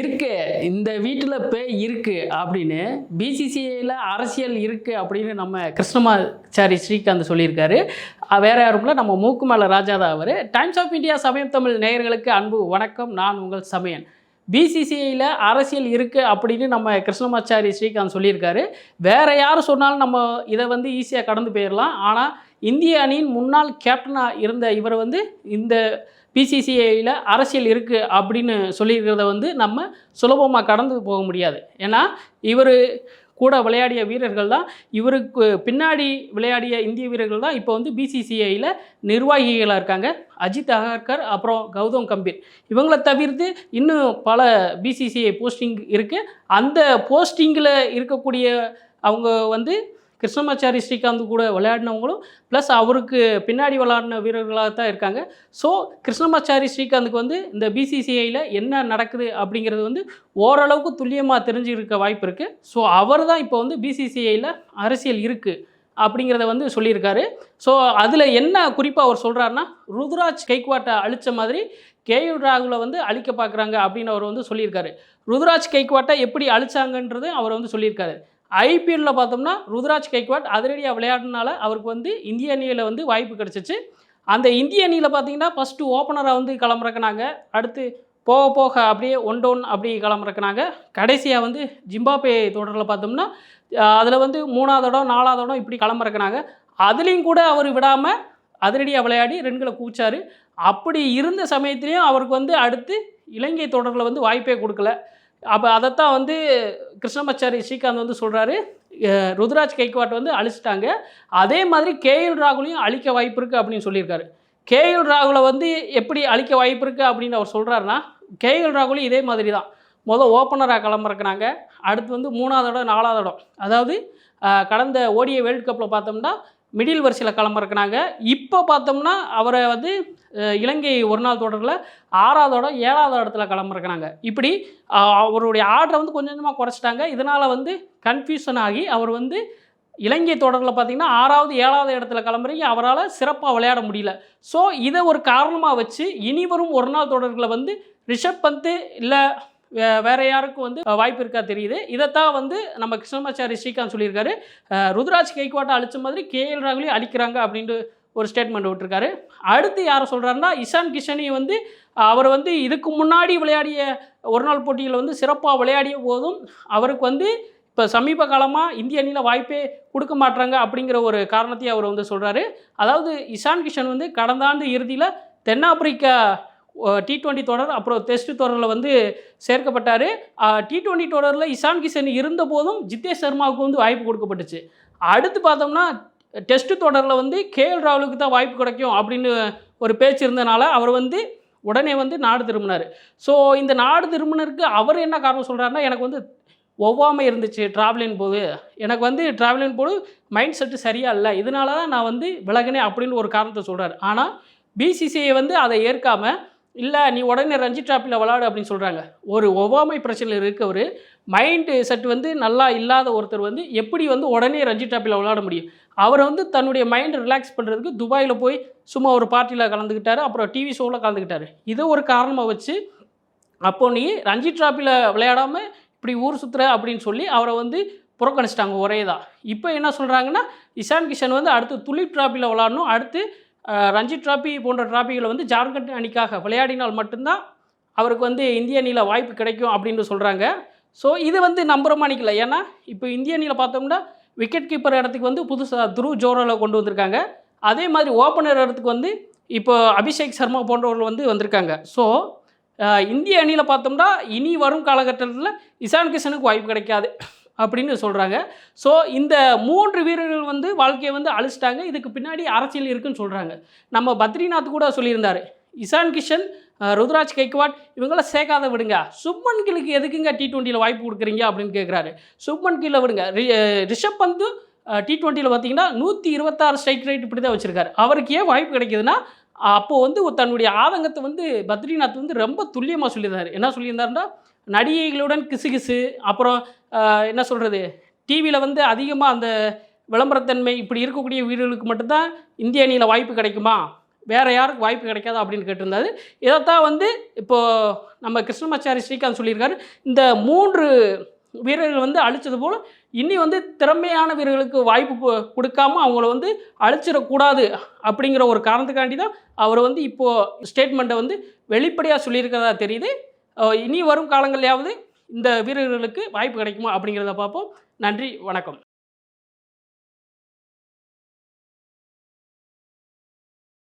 இருக்கு. இந்த வீட்டில் பேய் இருக்கு அப்படின்னு பிசிசிஐயில் அரசியல் இருக்கு அப்படின்னு நம்ம கிருஷ்ணமாச்சாரி ஸ்ரீகாந்த் சொல்லியிருக்காரு. வேற யாரும் நம்ம மூக்குமல ராஜா தான் அவர். Times of India Samayam Tamil நேயர்களுக்கு அன்பு வணக்கம். நான் உங்கள் சமயன். பிசிசிஐயில் அரசியல் இருக்குது அப்படின்னு நம்ம கிருஷ்ணமாச்சாரி ஸ்ரீகாந்த் சொல்லியிருக்காரு. வேறு யார் சொன்னாலும் நம்ம இதை வந்து ஈஸியாக கடந்து போயிடலாம். ஆனால் இந்திய அணியின் முன்னாள் கேப்டனாக இருந்த இவர் வந்து இந்த பிசிசிஐயில் அரசியல் இருக்குது அப்படின்னு சொல்லியிருக்கிறத வந்து நம்ம சுலபமாக கடந்து போக முடியாது. ஏன்னா இவர் கூட விளையாடிய வீரர்கள் தான் இவருக்கு பின்னாடி விளையாடிய இந்திய வீரர்கள் தான் இப்போ வந்து பிசிசிஐயில் நிர்வாகிகளாக இருக்காங்க. அஜித் அகர்கர் அப்புறம் கௌதம் கம்பீர். இவங்களை தவிர்த்து இன்னும் பல பிசிசிஐ போஸ்டிங் இருக்குது அந்த போஸ்டிங்கில் இருக்கக்கூடிய அவங்க வந்து கிருஷ்ணமாச்சாரி ஸ்ரீகாந்த் கூட விளையாடினவங்களும் ப்ளஸ் அவருக்கு பின்னாடி விளையாடின வீரர்களாக தான் இருக்காங்க. ஸோ கிருஷ்ணமாச்சாரி ஸ்ரீகாந்துக்கு வந்து இந்த பிசிசிஐயில் என்ன நடக்குது அப்படிங்கிறது வந்து ஓரளவுக்கு துல்லியமாக தெரிஞ்சிருக்க வாய்ப்பு இருக்குது ஸோ அவர் தான் இப்போ வந்து பிசிசிஐயில் அரசியல் இருக்குது அப்படிங்கிறத வந்து சொல்லியிருக்காரு. ஸோ அதில் என்ன குறிப்பாக அவர் சொல்கிறாருன்னா ருத்ராஜ் கைக்வாட்டை அழித்த மாதிரி கேஎல் ராகுலை வந்து அழிக்க பார்க்குறாங்க அப்படின்னு அவர் வந்து சொல்லியிருக்காரு. ருத்ராஜ் கைக்வாட்டை எப்படி அழிச்சாங்கன்றது அவர் வந்து சொல்லியிருக்காரு. ஐபிஎல்லில் பார்த்தோம்னா ருத்ராஜ் கைக்வாட் அதிரடியாக விளையாடுனால அவருக்கு வந்து இந்திய அணியில் வந்து வாய்ப்பு கிடச்சிச்சு. அந்த இந்திய அணியில் பார்த்தீங்கன்னா ஃபஸ்ட்டு ஓப்பனராக வந்து கிளம்புறக்குனாங்க அடுத்து போக போக அப்படியே ஒன் டவுன் அப்படி கிளம்புறக்குனாங்க கடைசியாக வந்து ஜிம்பாபே தொடரில் பார்த்தோம்னா அதில் வந்து மூணாவது இடம் நாலாவது இடம் இப்படி கிளம்புறக்குனாங்க அதுலேயும் கூட அவர் விடாமல் அதிரடியாக விளையாடி ரெண்டுகளை கூச்சார் அப்படி இருந்த சமயத்துலேயும் அவருக்கு வந்து அடுத்து இலங்கை தொடரில் வந்து வாய்ப்பே கொடுக்கல. அப்போ அதைத்தான் வந்து கிருஷ்ணமாச்சாரி ஸ்ரீகாந்த் வந்து சொல்கிறாரு ருத்ராஜ் கைக்வாட் வந்து அழிச்சிட்டாங்க. அதே மாதிரி கேஎல் ராகுலையும் அழிக்க வாய்ப்பு இருக்குது அப்படின்னு சொல்லியிருக்காரு. கேஎல் ராகுலை வந்து எப்படி அழிக்க வாய்ப்பு இருக்குது அப்படின்னு அவர் சொல்கிறாருன்னா கேஎல் ராகுலையும் இதே மாதிரி தான். மொதல் ஓப்பனராக கிளம்புறக்குனாங்க அடுத்து வந்து மூணாவது இடம் நாலாவது இடம் அதாவது கடந்த ஓடிய வேர்ல்டு கப்பில் பார்த்தோம்னா மிடில் வரிசையில் கிளம்புறக்குனாங்க இப்போ பார்த்தோம்னா அவரை வந்து இலங்கை ஒரு நாள் தொடரில் ஆறாவது இடம் ஏழாவது இடத்துல கிளம்புறக்குனாங்க இப்படி அவருடைய ஆர்டரை வந்து கொஞ்சம் கொஞ்சமாக குறைச்சிட்டாங்க. இதனால் வந்து கன்ஃபியூஷன் ஆகி அவர் வந்து இலங்கை தொடரில் பார்த்தீங்கன்னா ஆறாவது ஏழாவது இடத்துல கிளம்புறீங்க அவரால் சிறப்பாக விளையாட முடியல. ஸோ இதை ஒரு காரணமாக வச்சு இனி வரும் ஒரு நாள் தொடர்களை வந்து ரிஷப் பந்து இல்லை வேறு யாருக்கும் வந்து வாய்ப்பு இருக்கா தெரியுது. இதைத்தான் வந்து நம்ம கிருஷ்ணமாச்சாரி ஸ்ரீகாந்த் சொல்லியிருக்காரு. ருத்ராஜ் கைக்வாட்டை அழிச்ச மாதிரி கேஎல் ராகுலையும் அழிக்கிறாங்க அப்படின்ட்டு ஒரு ஸ்டேட்மெண்ட் விட்டுருக்காரு. அடுத்து யாரை சொல்கிறாருன்னா இஷான் கிஷனி வந்து அவர் வந்து இதுக்கு முன்னாடி விளையாடிய ஒரு நாள் போட்டியில் வந்து சிறப்பாக விளையாடிய போதும் அவருக்கு வந்து இப்போ சமீப காலமாக இந்திய அணியில் வாய்ப்பே கொடுக்க மாட்றாங்க அப்படிங்கிற ஒரு காரணத்தையும் அவர் வந்து சொல்கிறாரு அதாவது இஷான் கிஷன் வந்து கடந்த ஆண்டு இறுதியில் தென்னாப்பிரிக்கா டி டுவெண்ட்டி தொடர் அப்புறம் டெஸ்ட் தொடரில் வந்து சேர்க்கப்பட்டார். டி டுவெண்ட்டி தொடரில் இஷான் கிஷன் இருந்த போதும் ஜித்தேஷ் சர்மாவுக்கு வந்து வாய்ப்பு கொடுக்கப்பட்டுச்சு. அடுத்து பார்த்தோம்னா டெஸ்ட் தொடரில் வந்து கேஎல் ராகுலுக்கு தான் வாய்ப்பு கிடைக்கும் அப்படின்னு ஒரு பேச்சு இருந்தனால அவர் வந்து உடனே வந்து நாடு திரும்பினார். ஸோ இந்த நாடு திரும்பினருக்கு அவர் என்ன காரணம் சொல்கிறாருன்னா எனக்கு வந்து ஒவ்வாமை இருந்துச்சு ட்ராவலின் போது. எனக்கு வந்து ட்ராவலின் போது மைண்ட் செட்டு சரியாக இல்லை. இதனால தான் நான் வந்து விலகினேன் அப்படின்னு ஒரு காரணத்தை சொல்கிறார் ஆனால் பிசிசிஐ வந்து அதை ஏற்காமல் இல்லை நீ உடனே ரஞ்சி ட்ராப்பியில் விளாடு அப்படின்னு சொல்கிறாங்க ஒரு ஒவ்வாமை பிரச்சனையில் இருக்கவர் மைண்டு செட் வந்து நல்லா இல்லாத ஒருத்தர் வந்து எப்படி வந்து உடனே ரஞ்சி ட்ராப்பியில் விளாட முடியும்? அவர் வந்து தன்னுடைய மைண்டை ரிலாக்ஸ் பண்ணுறதுக்கு துபாயில் போய் சும்மா ஒரு பார்ட்டியில் கலந்துக்கிட்டாரு அப்புறம் டிவி ஷோவில் கலந்துக்கிட்டார் இதை ஒரு காரணமாக வச்சு அப்போ நீ ரஞ்சி ட்ராப்பியில் விளையாடாமல் இப்படி ஊர் சுற்றுற அப்படின்னு சொல்லி அவரை வந்து புறக்கணிச்சிட்டாங்க ஒரே தான் இப்போ என்ன சொல்கிறாங்கன்னா இஷான் கிஷன் வந்து அடுத்து துளிப் ட்ராப்பியில் விளாடணும் அடுத்து ரஞ்சி டிராபி போன்ற டிராபிகளை வந்து ஜார்க்கண்ட் அணிக்காக விளையாடினால் மட்டும்தான் அவருக்கு வந்து இந்திய அணியில் வாய்ப்பு கிடைக்கும் அப்படின்னு சொல்கிறாங்க ஸோ இது வந்து நம்புற மாணிக்கல ஏன்னா இப்போ இந்திய அணியில் பார்த்தோம்னா விக்கெட் கீப்பர் இடத்துக்கு வந்து புதுசாக துருவ் ஜோரால கொண்டு வந்திருக்காங்க. அதே மாதிரி ஓப்பனர் இடத்துக்கு வந்து இப்போ அபிஷேக் சர்மா போன்றவர்கள் வந்து வந்திருக்காங்க. ஸோ இந்திய அணியில் பார்த்தோம்னா இனி வரும் காலகட்டத்தில் இசான் கிஷனுக்கு வாய்ப்பு கிடைக்காது. அப்படின்னு சொல்கிறாங்க ஸோ இந்த மூன்று வீரர்கள் வந்து வாழ்க்கையை வந்து அழிச்சிட்டாங்க. இதுக்கு பின்னாடி அரசியல் இருக்குன்னு சொல்கிறாங்க நம்ம பத்ரிநாத் கூட சொல்லியிருந்தார். இசான் கிஷன் ருத்ராஜ் கைக்வாட் இவங்களாம் சேர்க்காத விடுங்க. சுப்மன் கிலுக்கு எதுக்குங்க டி டுவெண்ட்டியில் வாய்ப்பு கொடுக்குறீங்க அப்படின்னு கேட்குறாரு சுப்மன் கீழே விடுங்க. ரி- ரிஷப் பந்து டி டுவெண்ட்டியில் பார்த்தீங்கன்னா நூற்றி இருபத்தாறு ஸ்ட்ரைக் ரேட் இப்படி தான் வச்சுருக்காரு. அவருக்கு ஏன் வாய்ப்பு கிடைக்குதுன்னா அப்போது வந்து தன்னுடைய ஆதங்கத்தை வந்து பத்ரிநாத் வந்து ரொம்ப துல்லியமாக சொல்லியிருந்தார். என்ன சொல்லியிருந்தாருன்னா நடிகைகளுடன் கிசுகிசு அப்புறம் என்ன சொல்கிறது டிவியில் வந்து அதிகமாக அந்த விளம்பரத்தன்மை இப்படி இருக்கக்கூடிய வீரர்களுக்கு மட்டும்தான் இந்திய அணியில் வாய்ப்பு கிடைக்குமா? வேறு யாருக்கு வாய்ப்பு கிடைக்காது அப்படின்னு கேட்டிருந்தாரு. இதைத்தான் வந்து இப்போது நம்ம கிருஷ்ணமாச்சாரி ஸ்ரீகாந்த் சொல்லியிருக்காரு. இந்த மூன்று வீரர்கள் வந்து அழிச்சது போல் இனி வந்து திறமையான வீரர்களுக்கு வாய்ப்பு கு- கொடுக்காம அவங்கள வந்து அழிச்சிடக்கூடாது அப்படிங்கிற ஒரு காரணத்துக்காண்டி தான் அவர் வந்து இப்போது ஸ்டேட்மெண்ட்டை வந்து வெளிப்படையாக சொல்லியிருக்கிறதா தெரியுது. இனி வரும் காலங்கள்லையாவது இந்த வீரர்களுக்கு வாய்ப்பு கிடைக்குமா அப்படிங்கிறத பார்ப்போம். நன்றி வணக்கம்.